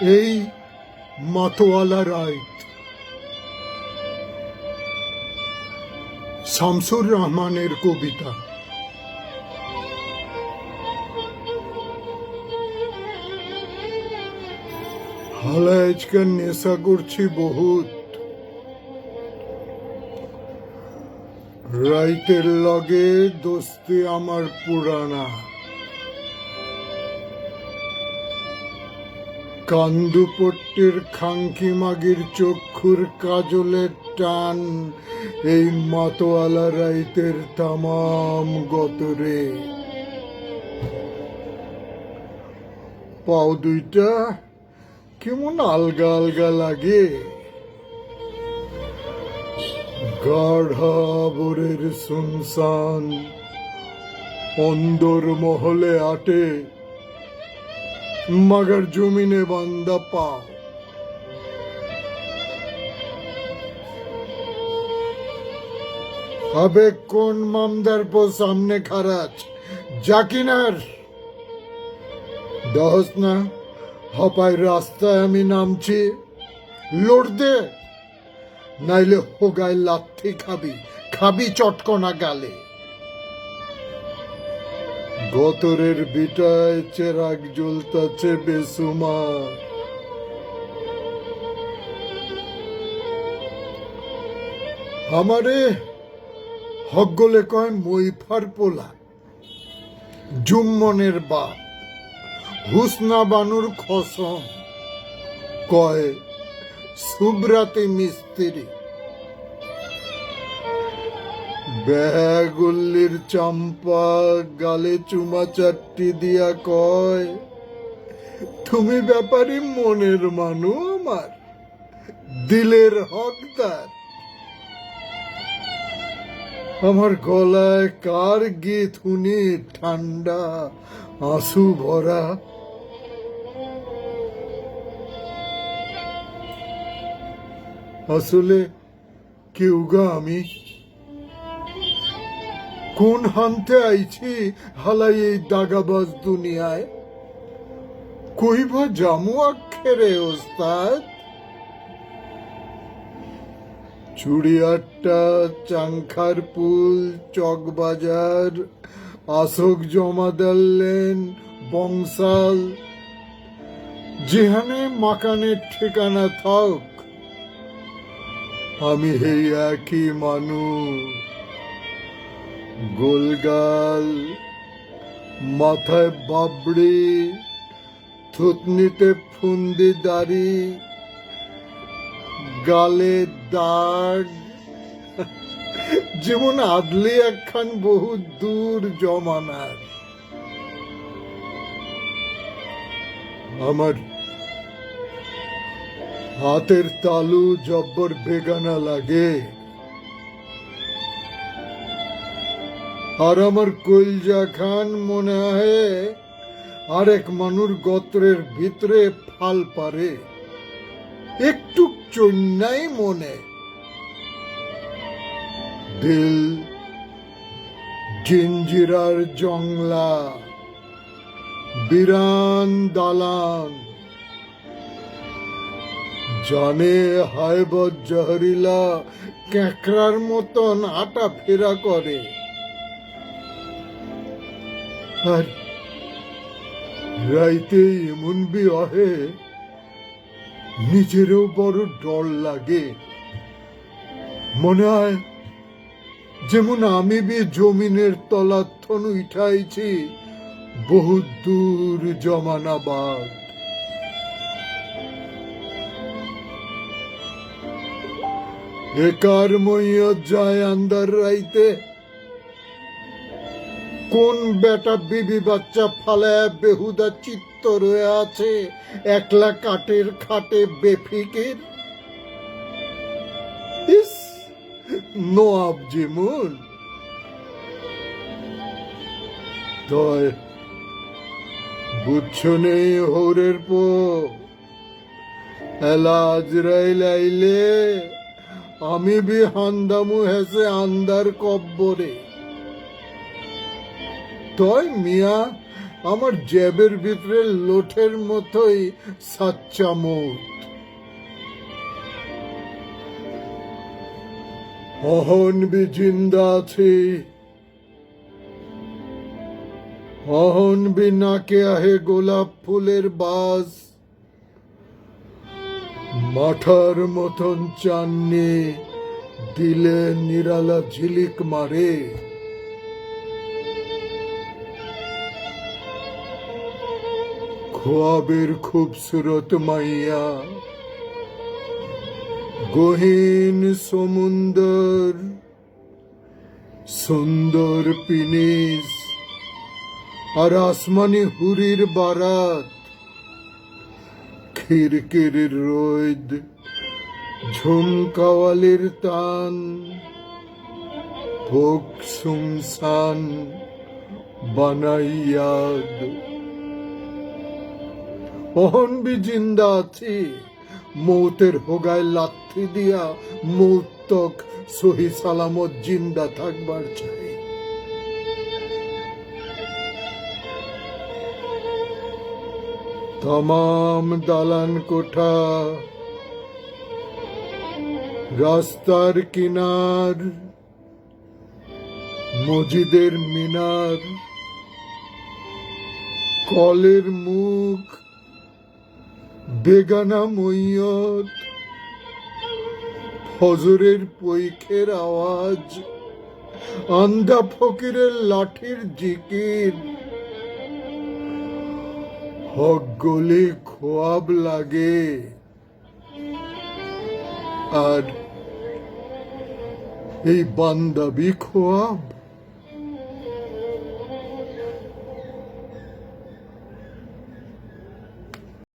এই মাতোয়ালা রায়। শামসুর রহমানের কবিতা। হালা নেশা করছি বহুত। রাইতের লগে দোস্তি আমার পুরানা। কান্দুপট্টির খাঙ্কি মাগির চক্ষুর কাজলের টান, এই মাতোয়ালা রাইতের তামাম গতরে। পাও দুইটা কেমন আলগা আলগা লাগে। গাঢ়াবরের সুনসান অন্দর মহলে আটে मगर জমিনে বান্দা পাও হবে কোন মামদার পো সামনে খারাজ জাকিনার দহস না হপায় রাস্তায় আমি নামছি লড় দে নাইলে হোগায় লাথি খাবি খাবি চটকনা গালে গতরের বিটায় চেরাগ জ্বলতাছে বেসুমা। আমারে হগলে কয় মইফার পোলা। জুম্মনের বাপ হুসনা বানুর খসম। কয়, সুব্রাতে মিস্ত্রি। ব্যাগুল্লির চম্পা গালে চুমা চারটি দিয়া কয়, তুমি ব্যাপারী মনের মানু আমার, দিলের হকদার। আমার গলায় কার গীত শুনি ঠান্ডা আঁসু ভরা? আসলে কেউ গা আমি কোন হানতে আইছি হালাই এই দাগাবাজ দুনিয়ায়? কইবা জামু আক্ষেরে ওস্তাদ। চুড়িয়াট্টা চাংখার পুল চকবাজার আসক জমাদার লেন বংশাল। যেখানে মাকানের ঠিকানা থাক আমি এই একই মানুষ। গোলগাল, মাথায় বাবড়ি, থুতনিতে ফুন্দি দাড়ি, গালে দাগ। যেমন আদলি একখান বহু দূর জমানার। আমার হাতের তালু জব্বর বেগানা লাগে। আর আমার কলজা খান মনে হয় আরেক মানুর গোত্রের ভিতরে ফাল পারে। একটু চন্যাই মনে। দিল জিঞ্জিরার জংলা, বিরান দালান। জানে হায়বত জহরিলা ক্যাকড়ার মতন আটা ফেরা করে। আর রাইতে এমন বিয়ে নিজেরও বড় ডর লাগে। মনে হয় যেমন আমি বি জমিনের তলাথন উঠাইছি বহু দূর জমানাবাদ একার মইয়ত যায় আন্দার রাইতে? কোন বেটা বিবি বাচ্চা ফালায় বেহুদা চিত্ত রয়ে আছে? একলা কাঠের খাটে বেফিকের? ইস নোয়াব যেমন তয় বুঝছ নেই হৌরের পো এলাজ রাইলাইলে আমি বি হান্দামু হেসে আন্দার কব্বরে। তয় মিয়া, আমার জ্যাবের ভিতরে লোঠের মতোই সাচ্চা অহন বি জিন্দা আছে। অহন বি নাকে আহে গোলাপ ফুলের বাস। মাঠার মতন চাননি, দিলে নিরালা ঝিলিক মারে। খোয়াবের খুবসুরত মাইয়া, গহীন সমুন্দর, সুন্দর পিনিস আর আসমানি হুরির বারাত খিরকির রোদ, ঝুমকাওয়ালির তান ভোগ সুমসান বানাইয়াদ। অহন বি জিন্দা আছি মৌতের হোগায় লাথি দিয়া মৌতক সহি সালামত জিন্দা থাকবার চাই। তমাম দালান কোঠা, রাস্তার কিনার, মসজিদের মিনার, কলের মুখ বেগানা মৈয়ত ফজরের পৈখের আওয়াজ, আন্দা ফকিরের লাঠির জিকির। হক গলে খোয়াব লাগে। আর এই বান্দাবি খোয়াব?